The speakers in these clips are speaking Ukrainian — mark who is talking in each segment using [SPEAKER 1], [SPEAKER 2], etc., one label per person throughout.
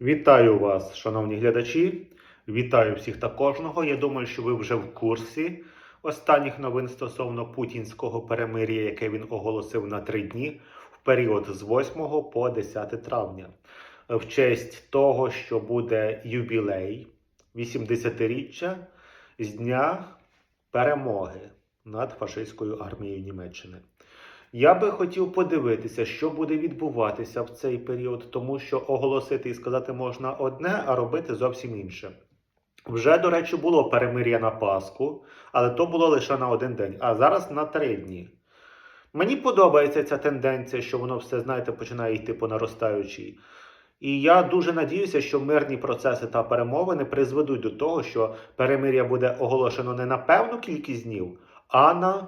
[SPEAKER 1] Вітаю вас, шановні глядачі. Вітаю всіх та кожного. Я думаю, що ви вже в курсі останніх новин стосовно путінського перемир'я, яке він оголосив на три дні в період з 8 по 10 травня, в честь того, що буде юбілей 80-річчя з дня перемоги над фашистською армією Німеччини. Я би хотів подивитися, що буде відбуватися в цей період, тому що оголосити і сказати можна одне, а робити зовсім інше. Вже, до речі, було перемир'я на Пасху, але то було лише на один день, а зараз на три дні. Мені подобається ця тенденція, що воно все, знаєте, починає йти по наростаючій. І я дуже надіюся, що мирні процеси та перемовини призведуть до того, що перемир'я буде оголошено не на певну кількість днів, а на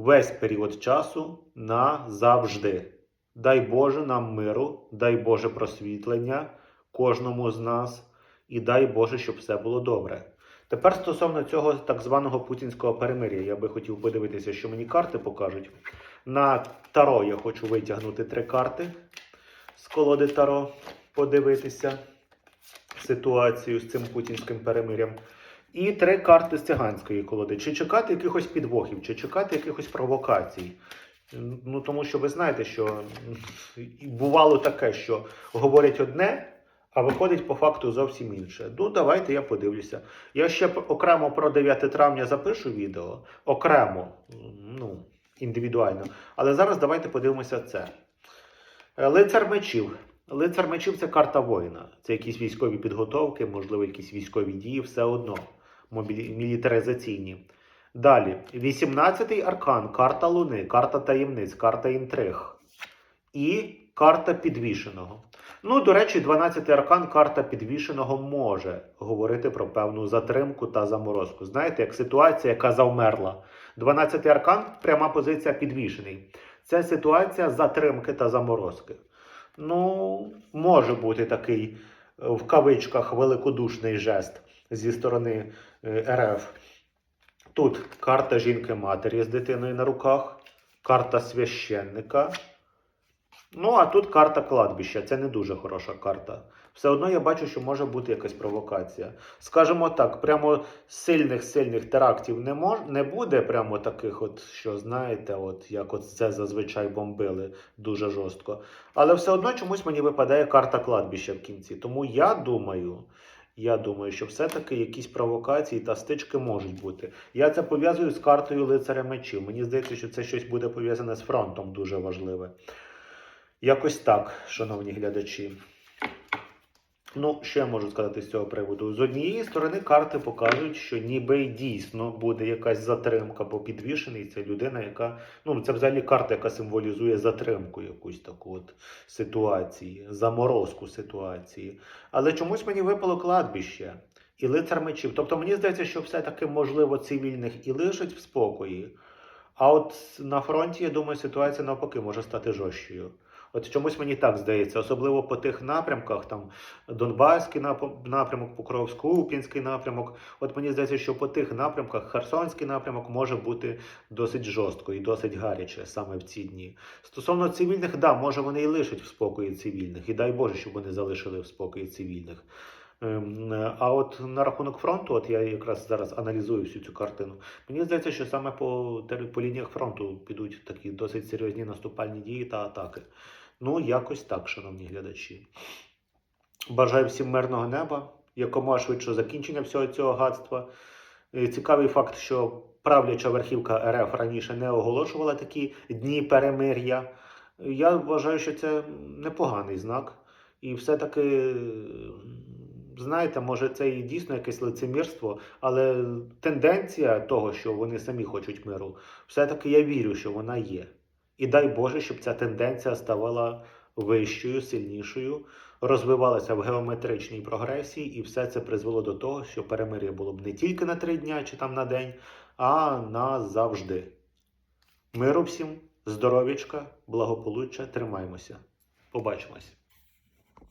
[SPEAKER 1] весь період часу назавжди. Дай Боже нам миру, дай Боже просвітлення кожному з нас, і дай Боже, щоб все було добре. Тепер стосовно цього так званого путінського перемир'я, я би хотів подивитися, що мені карти покажуть. На Таро я хочу витягнути три карти з колоди Таро, подивитися ситуацію з цим путінським перемир'ям. І три карти з циганської колоди. Чи чекати якихось підвохів, чи чекати якихось провокацій. Ну тому що ви знаєте, що бувало таке, що говорять одне, а виходить по факту зовсім інше. Ну, давайте я подивлюся. Я ще окремо про 9 травня запишу відео, окремо, ну, індивідуально. Але зараз давайте подивимося це. Е, Лицар мечів. Лицар мечів це карта воїна. Це якісь військові підготовки, можливо, якісь військові дії, все одно мілітаризаційні. Далі, 18-й аркан, карта Луни, карта таємниць, карта інтриг і карта підвішеного. Ну, до речі, 12-й аркан, карта підвішеного може говорити про певну затримку та заморозку. Знаєте, як ситуація, яка завмерла. 12-й аркан пряма позиція підвішений. Це ситуація затримки та заморозки. Ну, може бути такий е, в кавичках великодушний жест зі сторони е, РФ. Тут карта жінки-матері з дитиною на руках, карта священника. Ну, а тут карта кладбища. Це не дуже хороша карта. Все одно я бачу, що може бути якась провокація. Скажімо так, прямо сильних сильних терактів не мож, не буде, прямо таких, от, що знаєте, от як от це зазвичай бомбили дуже жорстко. Але все одно чомусь мені випадає карта кладбища в кінці. Тому я думаю, я думаю, що все-таки якісь провокації та стички можуть бути. Я це пов'язую з картою лицаря мечів. Мені здається, що це щось буде пов'язане з фронтом дуже важливе. Якось так, шановні глядачі. Ну, що я можу сказати з цього приводу? З однієї сторони, карти показують, що ніби дійсно буде якась затримка, бо підвішений це людина, яка. Ну, це взагалі карта, яка символізує затримку якусь таку от ситуації, заморозку ситуації. Але чомусь мені випало кладбище і лицар мечів. Тобто мені здається, що все-таки можливо цивільних і лишать в спокої. А от на фронті, я думаю, ситуація навпаки може стати жорсткою. От чомусь мені так здається, особливо по тих напрямках, там Донбаський напрямок, Покровсько-Куп'янський напрямок. От мені здається, що по тих напрямках Херсонський напрямок може бути досить жорстко і досить гаряче саме в ці дні. Стосовно цивільних, да, може вони і лишать в спокої цивільних, і дай Боже, щоб вони залишили в спокої цивільних. Ем, А от на рахунок фронту, от я якраз зараз аналізую всю цю картину. Мені здається, що саме по, по лініях фронту підуть такі досить серйозні наступальні дії та атаки. Ну, якось так, шановні глядачі. Бажаю всім мирного неба, якомога швидшого закінчення всього цього гадства. Е, Цікавий факт, що правляча верхівка РФ раніше не оголошувала такі дні перемир'я. Я вважаю, що це непоганий знак. І все-таки, знаєте, може, це і дійсно якесь лицемірство, але тенденція того, що вони самі хочуть миру, все-таки я вірю, що вона є. І дай Боже, щоб ця тенденція ставала вищою, сильнішою, розвивалася в геометричній прогресії, і все це призвело до того, що перемир'я було б не тільки на три дня чи там на день, а назавжди. Миру всім, здоров'ячка, благополуччя, тримаймося. Побачимось.